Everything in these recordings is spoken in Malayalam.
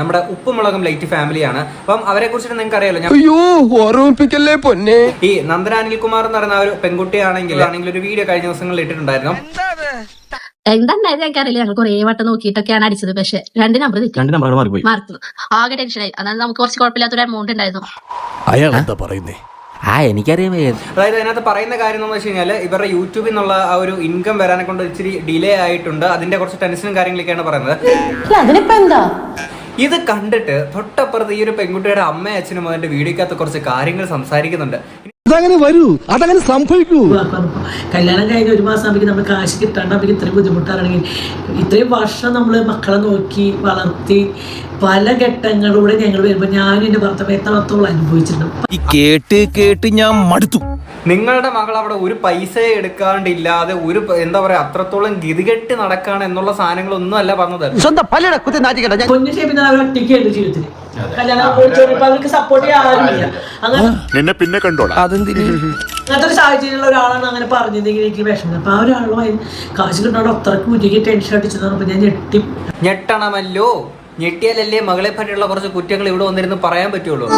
നമ്മുടെ ഉപ്പുമുളകും ലൈറ്റ് ഫാമിലിയാണ്. അപ്പം അവരെ കുറിച്ചിട്ട് നിങ്ങൾക്ക് അറിയാലോ അയ്യോ ഓർമ്മിപ്പിക്കല്ലേ പൊന്നെ? ഈ നന്ദന അനിൽകുമാർ എന്ന് പറയുന്ന ഒരു പെൺകുട്ടിയാണെങ്കിൽ ആണെങ്കിൽ ഒരു വീഡിയോ കഴിഞ്ഞ ദിവസങ്ങളിൽ ഇട്ടിട്ടുണ്ടായിരുന്നു. എന്താണ്ടായത് എനിക്കറിയില്ല. ഞങ്ങൾ കുറേ വട്ടം നോക്കിയിട്ടൊക്കെയാണ് അടിച്ചത്. പക്ഷെ രണ്ട് നമ്പർ രണ്ട് നമ്പറുകൾ മാറിപ്പോയി. മാർക്ക് ആകെ ടെൻഷനായി അതായത് നമുക്ക് കുറച്ച് കുഴപ്പമില്ലാത്ത ഒരു എമൗണ്ട് ഉണ്ടായിരുന്നു. അയാൾ എന്താ പറയുന്നേ? ആ എനിക്കറിയാം അതായത് അതിനകത്ത് പറയുന്ന കാര്യം എന്ന് വെച്ച് കഴിഞ്ഞാൽ ഇവരുടെ യൂട്യൂബിൽ നിന്നുള്ള ആ ഒരു ഇൻകം വരാനെ കൊണ്ട് ഇച്ചിരി ഡിലേ ആയിട്ടുണ്ട്. അതിന്റെ കുറച്ച് ടെൻഷനും കാര്യങ്ങളൊക്കെയാണ് പറയുന്നത്. അതിനിപ്പോ എന്താ? ഇത് കണ്ടിട്ട് തൊട്ടപ്പുറത്ത് ഈ ഒരു പെൺകുട്ടിയുടെ അമ്മയും അച്ഛനും അതിന്റെ വീഡിയോക്കകത്ത് കുറച്ച് കാര്യങ്ങൾ സംസാരിക്കുന്നുണ്ട്. അതങ്ങനെ വരൂ അതങ്ങനെ സംഭവിക്കൂ. കല്യാണം കഴിഞ്ഞ ഒരു മാസം ആകുമ്പോൾ നമ്മൾ കാശ് കിട്ടാണ്ടാകുമ്പോൾ ഇത്രയും ബുദ്ധിമുട്ടാണെങ്കിൽ ഇത്രയും വർഷം നമ്മൾ മക്കളെ നോക്കി വളർത്തി പല ഘട്ടങ്ങളിലൂടെ ഞങ്ങൾ വരുമ്പോൾ ഞാനും എന്റെ ഭർത്താവ് എത്രത്തോളം അനുഭവിച്ചിട്ടുണ്ട്. കേട്ട് കേട്ട് ഞാൻ മടുത്തു. നിങ്ങളുടെ മകൾ അവിടെ ഒരു പൈസ എടുക്കാണ്ടില്ലാതെ ഒരു എന്താ പറയാ അത്രത്തോളം ഗതികെട്ട് നടക്കാണ് എന്നുള്ള സാധനങ്ങളൊന്നും അല്ല പറഞ്ഞത്. സ്വന്തം കുത്തി നാട്ടിക്കട്ടെ ജീവിതത്തിൽ അവർക്ക് സപ്പോർട്ട് ചെയ്യാൻ ആരുമില്ല. അങ്ങനെ നിന്നെ പിന്നെ കണ്ടോളാം. അതെന്തിന്? അങ്ങനത്തെ ഒരു സാഹചര്യമുള്ള ഒരാളാണ് അങ്ങനെ പറഞ്ഞതെങ്കിൽ എനിക്ക് വിഷമം. അപ്പൊ ആ ഒരാളുമായി അത്രയ്ക്ക് ടെൻഷൻ പറഞ്ഞപ്പോൾ ഞാൻ ഞെട്ടി. ഞെട്ടണമല്ലോ. ഞെട്ടിയാലല്ലേ മകളെ പറ്റിയുള്ള കുറച്ച് കുറ്റങ്ങൾ ഇവിടെ വന്നിരുന്ന് പറയാൻ പറ്റുള്ളൂ.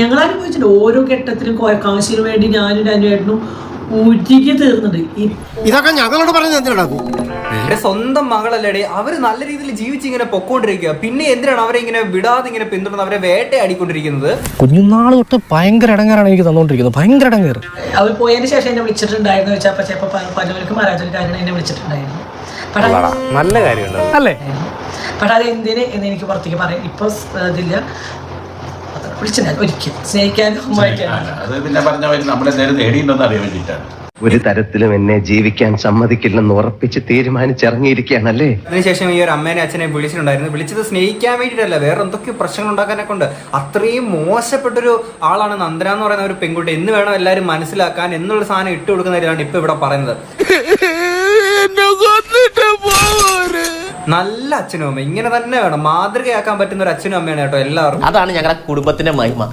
ഞങ്ങൾ അനുഭവിച്ചിട്ടുണ്ട്. ഓരോ ഘട്ടത്തിലും കാശിന് വേണ്ടി ഞാനും അനുവേട്ടനും ഊറ്റിക്ക് തീർന്നുണ്ട് ഈ ഇതൊക്കെ ഞങ്ങളോട് എന്റെ സ്വന്തം മകളല്ലേടെ അവർ നല്ല രീതിയിൽ ജീവിച്ച് ഇങ്ങനെ പൊക്കോണ്ടിരിക്കുക പിന്നെ എന്തിനാണ് അവരെ ഇങ്ങനെ വിടാതെ ഇങ്ങനെ പിന്തുടർന്ന് അവരെ വേട്ടയാടിക്കൊണ്ടിരിക്കുന്നത് കുഞ്ഞുനാൾ തൊട്ട് ഭയങ്കര ഇടങ്ങാറാണ് എനിക്ക് തന്നോണ്ടിരിക്കുന്നത്. ഭയങ്കര ഇടങ്ങേറ്. അവർ പോയതിന് ശേഷം എന്നെ വിളിച്ചിട്ടുണ്ടായിരുന്നു വെച്ചാൽ പക്ഷേ ഇപ്പൊ പലവർക്കും അറിയാത്തൊരു കാര്യം എന്നെ വിളിച്ചിട്ടുണ്ടായിരുന്നു. നല്ല കാര്യമുണ്ട് അല്ലേ? പക്ഷെ അത് എന്തിന് എന്ന് എനിക്ക് പുറത്തേക്ക് പറയാം ഇപ്പൊ ഇതില്ല അത്ര വിളിച്ചിട്ടുണ്ടായിരുന്നു ഒരിക്കൽ സ്നേഹിക്കാനും വായിക്കാനും അത് പിന്നെ പറഞ്ഞ പോലെ നമ്മളെന്തായാലും നേടിയിട്ടുണ്ടെന്ന് അറിയാൻ വേണ്ടിയിട്ടാണ്. ഒരു തരത്തിലും എന്നെ ജീവിക്കാൻ സമ്മതിക്കില്ലെന്ന് ഉറപ്പിച്ച് തീരുമാനിച്ചിറങ്ങിയിരിക്കുകയാണല്ലേ? അതിനുശേഷം ഈ ഒരു അമ്മേനെ അച്ഛനെ വിളിച്ചിട്ടുണ്ടായിരുന്നു. വിളിച്ചത് സ്നേഹിക്കാൻ വേണ്ടിയിട്ടല്ല വേറെ എന്തൊക്കെയോ പ്രശ്നങ്ങൾ ഉണ്ടാക്കാനെ കൊണ്ട് അത്രയും മോശപ്പെട്ടൊരു ആളാണ് നന്ദന എന്ന് പറയുന്ന ഒരു പെൺകുട്ടി. എന്ന് വേണം എല്ലാവരും മനസ്സിലാക്കാൻ എന്നുള്ള സാധനം ഇട്ട് കൊടുക്കുന്നതിലാണ് ഇപ്പൊ ഇവിടെ പറയുന്നത്. നല്ല അച്ഛനും അമ്മ ഇങ്ങനെ തന്നെ വേണം. മാതൃകയാക്കാൻ പറ്റുന്ന ഒരു അച്ഛനും അമ്മയാണ് കേട്ടോ എല്ലാവർക്കും. അതാണ് ഞങ്ങളുടെ കുടുംബത്തിന്റെ മഹിമ.